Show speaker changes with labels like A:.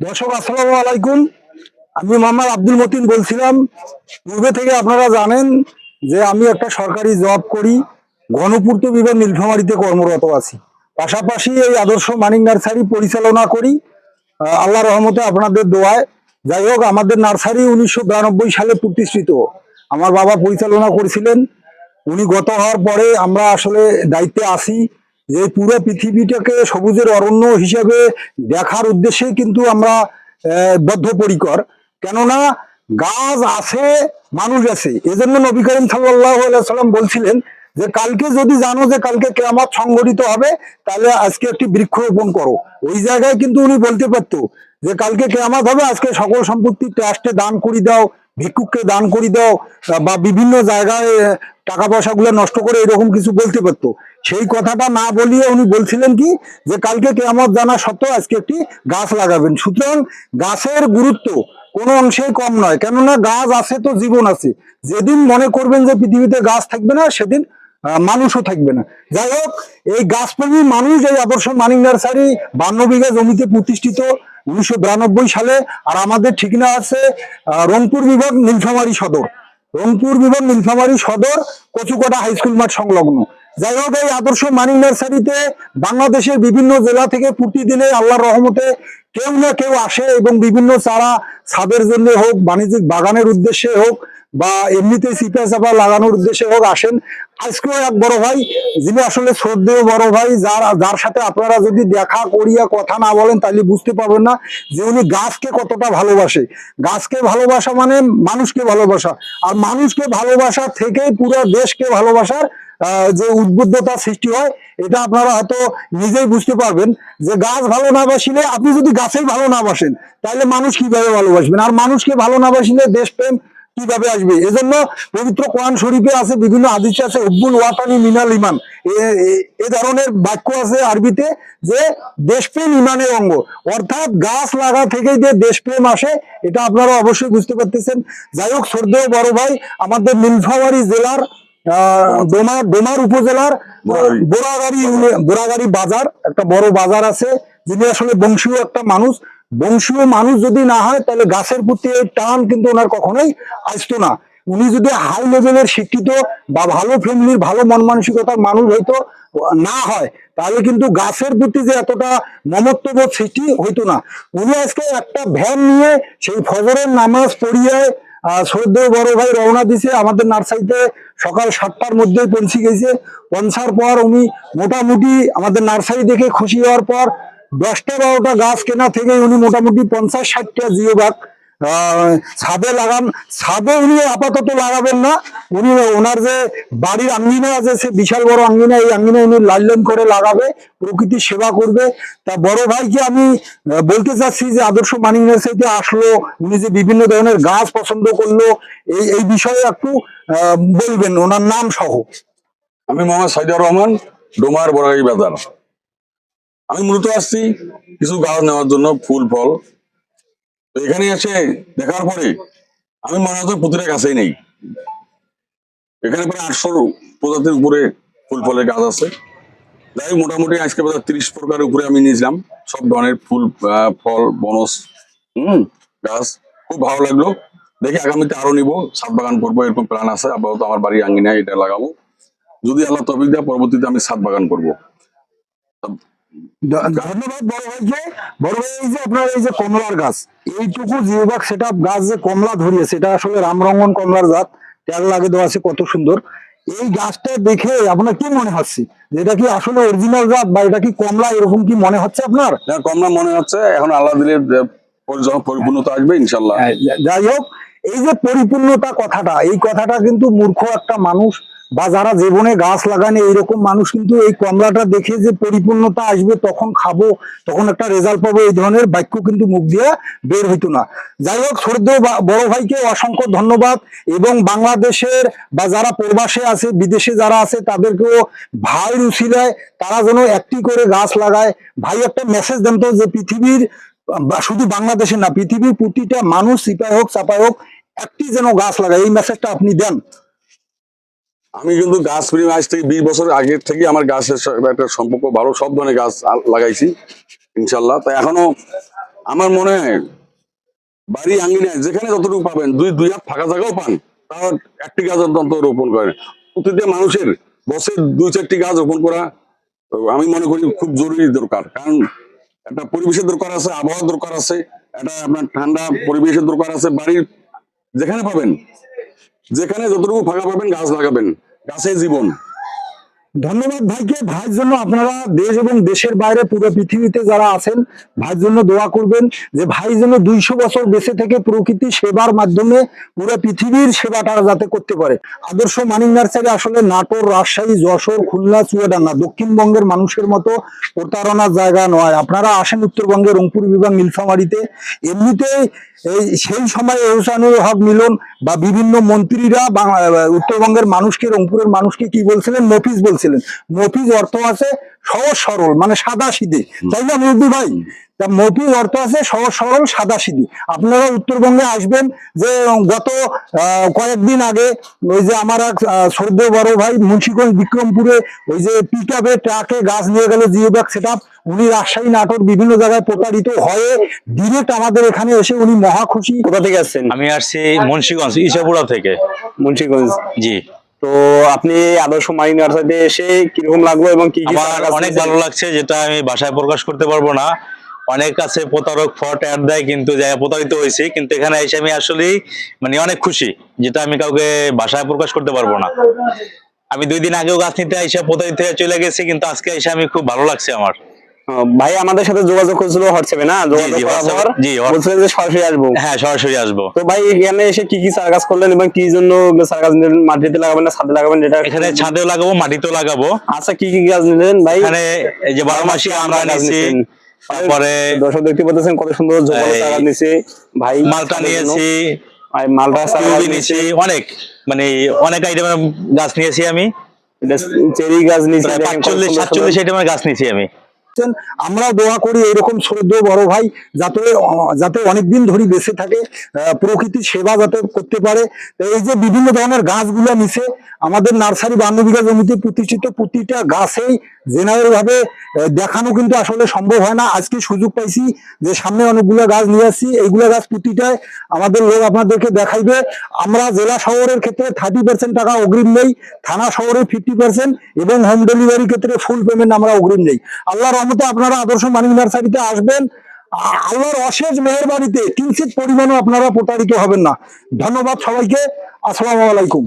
A: দর্শক, আসসালামু আলাইকুম। আমি মোহাম্মদ আব্দুল মতিন বলছিলাম। পূর্বে থেকে আপনারা জানেন যে আমি একটা সরকারি জব করি। গণপূর্ত বিভাগ নীলফামারীতে কর্মরত আছি। পাশাপাশি এই আদর্শ মানিক নার্সারি পরিচালনা করি। আল্লাহ রহমতে আপনাদের দোয়ায়। যাই হোক, আমাদের নার্সারি উনিশশো বিরানব্বই সালে প্রতিষ্ঠিত। আমার বাবা পরিচালনা করেছিলেন। উনি গত হওয়ার পরে আমরা আসলে দায়িত্বে আসি যে পুরো পৃথিবীটাকে সবুজের অরণ্য হিসেবে দেখার উদ্দেশ্যে কিন্তু আমরা বদ্ধপরিকর। কেননা, গাছ আছে, মানুষ আছে। এজন্য নবী করিম সাল্লাম বলছিলেন যে, কালকে যদি জানো যে কালকে কেয়ামত সংঘটিত হবে, তাহলে আজকে একটি বৃক্ষ রোপণ করো। ওই জায়গায় কিন্তু উনি বলতে পারতো যে, কালকে কেয়ামত হবে, আজকে সকল সম্পত্তি ট্রাস্টে দান করে দাও। ভিক্ষুককে দান করে দাও, বা বিভিন্ন জায়গায় টাকা পয়সা গুলো নষ্ট করে এরকম কিছু বলতে পারতো। সেই কথাটা না বলিয়ে উনি বলছিলেন কি, যে কালকে কেমন জানা সত্ত্বেও আজকে একটি গাছ লাগাবেন। সুতরাং গাছের গুরুত্ব কোনো অংশেই কম নয়। কেননা গাছ আছে তো, জীবন আছে। যেদিন মনে করবেন যে পৃথিবীতে গাছ থাকবে না, সেদিন মানুষও থাকবে না। যাই হোক, এই গাছপ্রেমী মানুষ, এই আদর্শ মানিক নার্সারি বান্ন বিঘা জমিতে প্রতিষ্ঠিত উনিশশো বিরানব্বই সালে আর আমাদের ঠিকানা আছে রংপুর বিভাগ নীলফামারী সদর। রংপুর বিভাগ নীলফামারী সদর, কচুকটা হাই স্কুল মাঠ সংলগ্ন। যাই হোক, এই আদর্শ মানি নার্সারিতে বাংলাদেশের বিভিন্ন জেলা থেকে প্রতিদিনে আল্লাহর রহমতে কেউ না কেউ আসে এবং বিভিন্ন চারা, ছাদের জন্য হোক, বাণিজ্যিক বাগানের উদ্দেশ্যে হোক বা এমনিতে চিপা চাপা লাগানোর উদ্দেশ্যে হোক আসেন, আজকেও এক বড় ভাই, যিনি আসলে শ্রদ্ধেয় বড় ভাই, যার যার সাথে আপনারা যদি দেখা করিয়া কথা না বলেন তাহলে বুঝতে পারবেন না যে উনি গাছকে কতটা ভালোবাসে। গাছকে ভালোবাসা মানে মানুষকে ভালোবাসা। আর মানুষকে ভালোবাসা থেকেই পুরো দেশকে ভালোবাসার যে উদ্বুদ্ধতা সৃষ্টি হয়, এটা আপনারা হয়তো নিজেই বুঝতে পারবেন যে গাছ ভালো না বাসিলে আপনি যদি গাছেই ভালো না বাসেন, তাহলে মানুষ কীভাবে ভালোবাসবেন? আর মানুষকে ভালো না বাসিলে দেশপ্রেম কীভাবে আসবে? এজন্য পবিত্র কোরআন শরীফে আছে বিভিন্ন আদিস আছে হুব্বুল ওয়াতানি মিনাল ইমান এ- ধরনের বাক্য আছে আরবিতে যে দেশপ্রেম ইমানের অঙ্গ। অর্থাৎ গাছ লাগা থেকেই যে দেশপ্রেম আসে এটা আপনারা অবশ্যই বুঝতে পারতেছেন। যাই হোক শ্রদ্ধেয় বড় ভাই আমাদের নীলফামারী জেলার ডোমা ডোমার উপজেলার।
B: বোরাগাড়ি।
A: বোরাগাড়ি বাজার একটা বড় বাজার আছে যিনি আসলে বংশীয় একটা মানুষ। বংশীয় মানুষ যদি না হয়, তাহলে গাছের প্রতি এই টান কিন্তু ওনার কখনোই আসতো না। উনি যদি হাই লেভেলের শিক্ষিত বা ভালো ফ্যামিলির ভালো মন মানসিকতার মানুষ হয়তো না হয়, তাহলে কিন্তু গাছের প্রতি যে এতটা মমত্ববোধ সৃষ্টি হইতো না। উনি আজকে একটা ভ্যান নিয়ে সেই ফজরের নামাজ পড়িয়ে শ্রদ্ধেয় বড় ভাই রওনা দিছে, আমাদের নার্সারিতে সকাল সাতটার মধ্যেই পৌঁছে গেছে। পৌঁছার পর উনি মোটামুটি আমাদের নার্সারি দেখে খুশি হওয়ার পর দশটা বারোটা গাছ কেনা থেকে উনি মোটামুটি পঞ্চাশ ষাটটা জিও আহ, ছাদে লাগান। ছাদে উনি আপাতত লাগাবেন না। উনি ওনার যে বাড়ির আঙ্গিনা আছে সে বিশাল বড় আঙ্গিনা এই আঙ্গিনা উনি লাইন করে লাগাবে প্রকৃতির সেবা করবে। তা বড় ভাইকে আমি বলতে চাচ্ছি যে আদর্শ মানিক নার্সারিতে আসলো উনি যে বিভিন্ন ধরনের গাছ পছন্দ করল এই এই বিষয়ে একটু বলবেন ওনার নাম সহ।
B: আমি মোহাম্মদ সাইদুর রহমান ডোমার বড়াই বাজার। আমি মূলত আসছি কিছু গাছ নেওয়ার জন্য, ফুল, ফল। তো এখানে এসে দেখার পরে আমি মনে হচ্ছে প্রতিটা গাছেই নেই। এখানে প্রায় আটশো প্রজাতির উপরে ফুল, ফলের গাছ আছে। যাই মোটামুটি আজকে বাজার তিরিশ প্রকারের উপরে আমি নিয়েছিলাম। সব ধরনের ফুল ফল বনস হম, গাছ। খুব ভালো লাগল। দেখি আগামীতে আরও নিবো। ছাদ বাগান করব, এরকম প্ল্যান আছে। আপাতত আমার বাড়ির আঙ্গিনায় এটা লাগাবো। যদি আল্লাহ তবিক দেয়, পরবর্তীতে আমি ছাদ বাগান করব।
A: ধন্যবাদ বড় ভাইকে বড় ভাই এই যে আপনার এই যে কমলার গাছ এইটুকু জিওবাগ সেটা গাছ যে কমলা ধরিয়েছে এটা আসলে রামরঙ্গন কমলার জাত তেল লাগে দেওয়া আছে কত সুন্দর। এই গাছটা দেখে আপনার কি মনে হচ্ছে? এটা কি আসলে অরিজিনাল জাত বা এটা কি কমলা এরকম কি মনে হচ্ছে আপনার?
B: না, কম না মনে হচ্ছে এখন আল্লাহ দিলে পরিপূর্ণতা আসবে ইনশাল্লাহ
A: হ্যাঁ, যাই হোক এই যে পরিপূর্ণতা কথাটা এই কথাটা কিন্তু মূর্খ একটা মানুষ বা যারা জীবনে গাছ লাগানে এইরকম মানুষ কিন্তু এই কমলাটা দেখে যে পরিপূর্ণতা আসবে, তখন খাব, তখন একটা রেজাল্ট পাবো, এই ধরনের বাক্য কিন্তু মুখ দিয়ে বের হইতো না। যাই হোক বা- বড় ভাইকে অসংখ্য ধন্যবাদ এবং বাংলাদেশের বা যারা প্রবাসে আছে, বিদেশে যারা আছে, তাদেরকেও ভাই রুচিলায়, তারা যেন একটি করে গাছ লাগায়। ভাই, একটা মেসেজ দেন তো যে পৃথিবীর শুধু বাংলাদেশে না, পৃথিবীর প্রতিটা মানুষ, সিপাই হোক, চাপাই হোক, একটি যেন গাছ লাগায়। এই মেসেজটা আপনি দেন।
B: আমি কিন্তু গাছ প্রেমী আজ থেকে বিশ বছর আগের থেকে আমার গাছের একটা সম্পর্ক ভালো, সব ধরনের গাছ লাগাইছি, ইনশাল্লাহ। তাই এখনও আমার মনে বাড়ি আঙ্গিনায় যেখানে যতটুকু পাবেন, দুই দুই হাত ফাঁকা জায়গাও পান, তাও একটি গাছ অন্তত রোপণ করেন। প্রতিটা মানুষের বছর দুই চারটি গাছ রোপণ করা আমি মনে করি খুব জরুরি দরকার। কারণ একটা পরিবেশের দরকার আছে, আবহাওয়ার দরকার আছে, একটা আপনার ঠান্ডা পরিবেশের দরকার আছে, বাড়ির যেখানে পাবেন যেখানে যতটুকু ফাঁকা পাবেন গাছ লাগাবেন। গাছে জীবন।
A: ধন্যবাদ ভাইকে। ভাইয়ের জন্য আপনারা দেশ এবং দেশের বাইরে পুরো পৃথিবীতে যারা আছেন, ভাইয়ের জন্য দোয়া করবেন যে ভাই যেন দুইশো বছর বেঁচে থেকে প্রকৃতি সেবার মাধ্যমে পুরো পৃথিবীর সেবাটা যাতে করতে পারে। আদর্শ মানিক নার্সারি আসলে নাটোর, রাজশাহী, যশোর, খুলনা, চুয়াডাঙ্গা, দক্ষিণবঙ্গের মানুষের মতো প্রতারণার জায়গা নয়। আপনারা আসেন উত্তরবঙ্গের রংপুর বিভাগ নীলফামারীতে। এমনিতে এই সেই সময় এহসানুল হক মিলন বা বিভিন্ন মন্ত্রীরা উত্তরবঙ্গের মানুষকে, রংপুরের মানুষকে কি বলছিলেন? মফিজ বলছিলেন। মফিজ অর্থ আছে সহজ সরল মানে সাদা সিধে। তাই না মুরব্বী ভাই? তা মফিজ অর্থ আছে সহজ সরল সাদা সিধে। আপনারা উত্তরবঙ্গে আসবেন যে গত কয়েকদিন আগে ওই যে আমার এক শ্রদ্ধেয় বড় ভাই মুন্সিগঞ্জ বিক্রমপুরে ওই যে পিক আপে ট্রাকে গাছ নিয়ে গেল জিও ব্যাগ সেট উনি রাজশাহী নাটক বিভিন্ন জায়গায় প্রতারিত হয়ে ডিরেক্ট আমাদের এখানে এসে উনি মহা খুশি।
C: কোথা থেকে আসছেন?
D: আমি আসছি মুন্সিগঞ্জ ইসাপুরা থেকে।
C: মুন্সিগঞ্জ।
D: জি।
C: তো আপনি আদর্শ মাইন নার্সারিতে এসে কীরকম লাগল এবং কি
D: আমার অনেক ভালো লাগছে যেটা আমি ভাষায় প্রকাশ করতে পারব না। অনেক কাছে প্রতারক ফট অ্যাড দেয় কিন্তু যাই প্রতারিত হয়েছি কিন্তু এখানে এসে আমি আসলেই মানে অনেক খুশি যেটা আমি কাউকে ভাষায় প্রকাশ করতে পারব না। আমি দুই দিন আগেও গাছ নিতে এসে প্রতারিত হয়ে চলে গেছি কিন্তু আজকে এসে আমি খুব ভালো লাগছে আমার।
C: ভাই আমাদের সাথে যোগাযোগ করেছিল হোয়াটসঅ্যাপে না? যোগাযোগ করার যে সরাসরি আসব।
D: হ্যাঁ সরাসরি আসব।
C: তো ভাই এখানে এসে কি কি গাছ করলেন এবং কি জন্য নিলেন? মাটিতে লাগাবেন না ছাদে লাগাবেন? যেটা
D: এখানে ছাদেও লাগাবো মাটিতেও লাগাবো।
C: আচ্ছা কি কি গাছ নিলেন ভাই?
D: এখানে এই যে বারো মাসি আমরা
C: নিছেন।
D: তারপরে
C: দর্শক দেখতে পাচ্ছেন কত সুন্দর জোগাড় গাছ নিছে। ভাই
D: মালটা নিয়েছি।
C: আর মালটা
D: কিউবি
C: নিয়েছি
D: নিয়েছি অনেক মানে অনেক আইটেমের গাছ নিয়েছি আমি।
C: চেরি গাছ নিয়েছি
D: সাতচল্লিশ আইটেমের গাছ নিয়েছি আমি।
A: করছেন আমরা দোয়া করি এরকম সদ্য বড় ভাই যাতে যাতে অনেকদিন ধরে বেঁচে থাকে প্রকৃতির সেবা যাতে করতে পারে। এই যে বিভিন্ন ধরনের গাছগুলো নিচে, আমাদের নার্সারি বান্ধবীরা জমিতে প্রতিষ্ঠিত প্রতিটা গাছেই জেনারেল ভাবে দেখানো কিন্তু আসলে সম্ভব হয় না। আজকে সুযোগ পাইছি যে সামনে অনেকগুলো গাছ নিয়ে আসছি। এইগুলো গাছ প্রতিটায় আমাদের লোক আপনাদেরকে দেখাইবে। আমরা জেলা শহরের ক্ষেত্রে থার্টি পার্সেন্ট টাকা অগ্রিম নেই, থানা শহরে ফিফটি পার্সেন্ট এবং হোম ডেলিভারি ক্ষেত্রে ফুল পেমেন্ট আমরা অগ্রিম নেই। আল্লাহর রহমতে আপনারা আদর্শ মানিক নার্সারিতে আসবেন। আল্লাহর অশেষ মেহেরবাড়িতে কিঞ্চিত পরিমাণও আপনারা প্রতারিত হবেন না। ধন্যবাদ সবাইকে। আসসালামু আলাইকুম।